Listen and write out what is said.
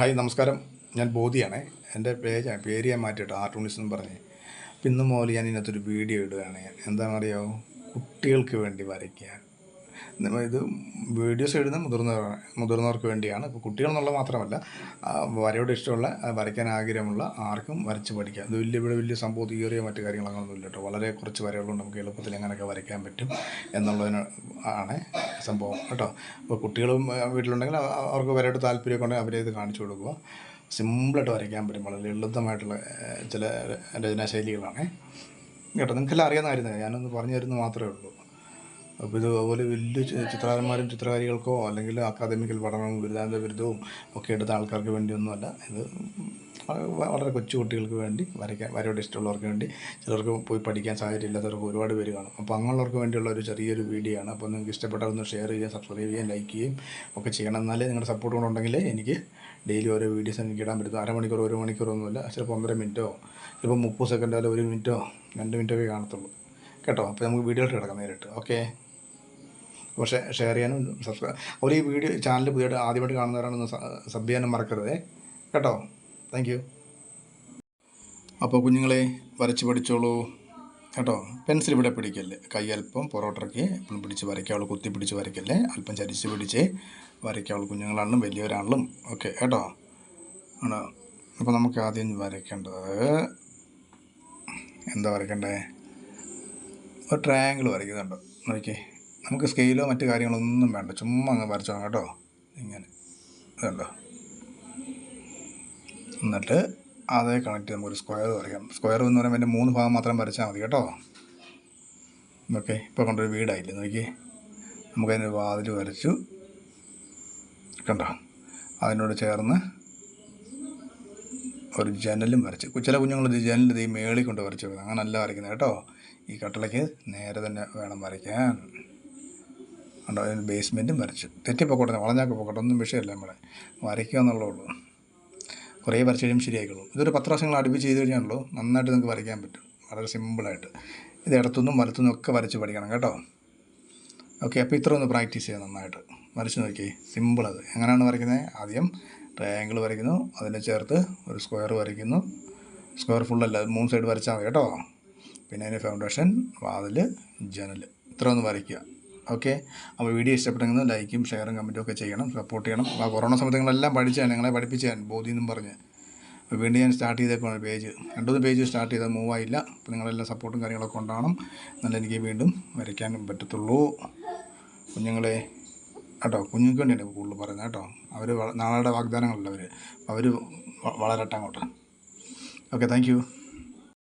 Hi നമസ്കാരം. ഞാൻ ബോധിയാണേ. എന്റെ പേജ് പേര് ഞാൻ മാറ്റിയിട്ട് ആർട്ടൂണിസ്റ്റ് എന്ന് പറഞ്ഞ്. അപ്പം ഇന്ന് ഞാൻ ഇതിനകത്തൊരു വീഡിയോ ഇടുകയാണ്. എന്താണെന്നറിയാമോ കുട്ടികൾക്ക് വേണ്ടി വരയ്ക്കാൻ. ഇത് വീഡിയോസ് എഴുതുന്ന മുതിർന്നവർ മുതിർന്നവർക്ക് വേണ്ടിയാണ്. ഇപ്പോൾ കുട്ടികളെന്നുള്ള മാത്രമല്ല വരയോട് ഇഷ്ടമുള്ള വരയ്ക്കാൻ ആഗ്രഹമുള്ള ആർക്കും വരച്ച് പഠിക്കാം. ഇത് വലിയ ഇവിടെ വലിയ സംഭവത്തിയേറിയ മറ്റു കാര്യങ്ങളൊന്നും ഇല്ല കേട്ടോ. വളരെ കുറച്ച് വരകളുണ്ട് നമുക്ക് എളുപ്പത്തിൽ എങ്ങനെയൊക്കെ വരയ്ക്കാൻ പറ്റും എന്നുള്ളതിന് ആണ് സംഭവം കേട്ടോ. അപ്പോൾ കുട്ടികളും വീട്ടിലുണ്ടെങ്കിൽ അവർക്ക് വരയോട് താല്പര്യമൊക്കെ ഉണ്ടെങ്കിൽ അവരെ ഇത് കാണിച്ചു കൊടുക്കുക. സിമ്പിളായിട്ട് വരയ്ക്കാൻ പറ്റും. വളരെ ലളിതമായിട്ടുള്ള ചില രചനാശൈലികളാണ് കേട്ടോ നിങ്ങൾക്കെല്ലാം അറിയാവുന്ന കാര്യം തന്നെ ഞാനൊന്ന് പറഞ്ഞു തരുന്നത് മാത്രമേ ഉള്ളൂ. അപ്പോൾ ഇത് അതുപോലെ വലിയ ചിത്രകാരന്മാരും ചിത്രകാരികൾക്കോ അല്ലെങ്കിൽ അക്കാദമിക്കൽ പഠനവും ബിരുദാന്ത ബിരുദവും ഒക്കെ എടുത്ത ആൾക്കാർക്ക് വേണ്ടിയൊന്നുമല്ല. ഇത് വളരെ കൊച്ചു കുട്ടികൾക്ക് വേണ്ടി വരയ്ക്കാൻ വരയോട് ഇഷ്ടമുള്ളവർക്ക് വേണ്ടി ചിലർക്ക് പോയി പഠിക്കാൻ സാഹചര്യം ഇല്ലാത്തവർക്ക് ഒരുപാട് പേര് കാണും. അപ്പോൾ അങ്ങനെയുള്ളവർക്ക് വേണ്ടിയുള്ള ഒരു ചെറിയൊരു വീഡിയോ ആണ്. അപ്പോൾ നിങ്ങൾക്ക് ഇഷ്ടപ്പെട്ടാൽ ഒന്ന് ഷെയർ ചെയ്യുക സബ്സ്ക്രൈബ് ചെയ്യാൻ ലൈക്ക് ചെയ്യുകയും ഒക്കെ ചെയ്യണം. എന്നാലേ നിങ്ങളുടെ സപ്പോർട്ട് കൊണ്ടുണ്ടെങ്കിൽ എനിക്ക് ഡെയിലി ഓരോ വീഡിയോസ് എനിക്ക് ഇടാൻ പറ്റും അരമണിക്കൂർ ഒരു മണിക്കൂറൊന്നുമില്ല ചിലപ്പോൾ ഒന്നര മിനിറ്റോ ചിലപ്പോൾ മുപ്പത് സെക്കൻഡോ അല്ലെങ്കിൽ ഒരു മിനിറ്റോ രണ്ട് മിനിറ്റോ ഒക്കെ കാണത്തുള്ളൂ. കേട്ടോ? അപ്പോൾ നമുക്ക് വീഡിയോയിലോട്ട് കിടക്കാം നേരിട്ട്. ഓക്കെ പക്ഷേ ഷെയർ ചെയ്യാനും സബ്സ്ക്രൈബ് അവർ ഈ വീഡിയോ ചാനൽ പുതിയതായിട്ട് ആദ്യമായിട്ട് കാണുന്നവരാണെന്ന് സബ് ചെയ്യാനും മറക്കരുതേ. കേട്ടോ? താങ്ക് അപ്പോൾ കുഞ്ഞുങ്ങളെ വരച്ച് പഠിച്ചോളൂ. കേട്ടോ? പെൻസിൽ ഇവിടെ പിടിക്കല്ലേ? കൈ അല്പം പൊറോട്ടയ്ക്ക് എപ്പോഴും പിടിച്ച് വരയ്ക്കാവുള്ളൂ കുത്തി പിടിച്ച് വരയ്ക്കല്ലേ? അല്പം ചരിച്ച് പിടിച്ച് വരയ്ക്കാവുള്ളൂ കുഞ്ഞുങ്ങളാണെങ്കിലും വലിയവരാണെങ്കിലും ഓക്കെ കേട്ടോ? ആണോ? അപ്പോൾ നമുക്ക് ആദ്യം വരയ്ക്കേണ്ടത് എന്താ വരയ്ക്കണ്ടേ? ഒരു ട്രയാങ്കിൾ വരയ്ക്കുന്നുണ്ട്. നോക്കിയേ. നമുക്ക് സ്കെയിലോ മറ്റു കാര്യങ്ങളൊന്നും വേണ്ട. ചുമ്മാ അങ്ങ് വരച്ചോ കേട്ടോ. ഇങ്ങനെ. ഇതുണ്ടോ? എന്നിട്ട് അതേ കണക്ട് ചെയ്ത് നമുക്കൊരു സ്ക്വയർ വരയ്ക്കാം. സ്ക്വയർ എന്ന് പറയുമ്പോൾ എന്റെ മൂന്ന് ഭാഗം മാത്രം വരച്ചാൽ മതി കേട്ടോ. ഓക്കെ ഇപ്പോൾ കണ്ടൊരു വീടായില്ലേ നോക്കി നമുക്കതിന് വാതിൽ വരച്ചു. കണ്ടോ? അതിനോട് ചേർന്ന് ഒരു ജനലും വരച്ച്. ചില കുഞ്ഞുങ്ങൾ ഇത് ഈ മേളിൽ കൊണ്ട് വരച്ച് വെക്കുന്നത് അങ്ങനല്ല വരയ്ക്കുന്നത് കേട്ടോ. ഈ കട്ടളയ്ക്ക് നേരെ തന്നെ വേണം വരയ്ക്കാൻ. കണ്ടോ? അതിന് ബേസ്മെന്റും വരച്ചു. തെറ്റിപ്പോക്കോട്ടെ വളഞ്ഞാക്ക് പോക്കോട്ടെ ഒന്നും വിഷയമല്ല നമ്മുടെ വരയ്ക്കുക എന്നുള്ളേ ഉള്ളൂ കുറേ വരച്ച് കഴിയുമ്പോൾ ശരിയായിക്കോളും ഇതൊരു പത്ത് പ്രാവശ്യങ്ങൾ അടുപ്പിച്ച് ചെയ്ത് കഴിഞ്ഞാണല്ലോ നന്നായിട്ട് നിങ്ങൾക്ക് വരയ്ക്കാൻ പറ്റും. വളരെ സിമ്പിളായിട്ട് ഇത് ഇടത്തുനിന്നും വലത്തുനിന്നും ഒക്കെ വരച്ച് പഠിക്കണം കേട്ടോ. ഓക്കെ അപ്പോൾ ഇത്ര ഒന്ന് പ്രാക്ടീസ് ചെയ്യാം നന്നായിട്ട്. വരച്ച് നോക്കി സിമ്പിൾ അത്. എങ്ങനെയാണ് വരയ്ക്കുന്നത് ആദ്യം ട്രയാങ്കിൾ വരയ്ക്കുന്നു. അതിനെ ചേർത്ത് ഒരു സ്ക്വയർ വരയ്ക്കുന്നു. സ്ക്വയർ ഫുള്ളല്ല മൂന്ന് സൈഡ് വരച്ചാൽ മതി കേട്ടോ. പിന്നെ അതിന്റെ ഫൗണ്ടേഷൻ വാതിൽ ജനൽ ഇത്ര ഒന്ന് വരയ്ക്കുക. ഓക്കെ? അപ്പോൾ വീഡിയോ ഇഷ്ടപ്പെട്ടെങ്കിൽ ലൈക്കും ഷെയറും കമന്റും ഒക്കെ ചെയ്യണം സപ്പോർട്ട് ചെയ്യണം. ആ കൊറോണ സമയത്ത് നിങ്ങളെല്ലാം പഠിച്ചാൽ നിങ്ങളെ പഠിപ്പിച്ചാൽ ബോധ്യം എന്നും പറഞ്ഞ്. അപ്പോൾ വീണ്ടും ഞാൻ സ്റ്റാർട്ട് ചെയ്തേക്കാണ് പേജ് രണ്ടൂന്ന് പേജ് സ്റ്റാർട്ട് ചെയ്താൽ മൂവ് ആയില്ല. അപ്പോൾ നിങ്ങളെല്ലാം സപ്പോർട്ടും കാര്യങ്ങളൊക്കെ ഉണ്ടാവണം എന്നാലും എനിക്ക് വീണ്ടും വരയ്ക്കാൻ പറ്റത്തുള്ളൂ. കുഞ്ഞുങ്ങളെ കേട്ടോ കുഞ്ഞുങ്ങൾക്ക് വേണ്ടിയാണ് കൂടുതൽ പറയുന്നത് കേട്ടോ. അവർ നാളെ വാഗ്ദാനങ്ങളല്ല അവർ അവർ വളരട്ടെ അങ്ങോട്ട്. Okay thank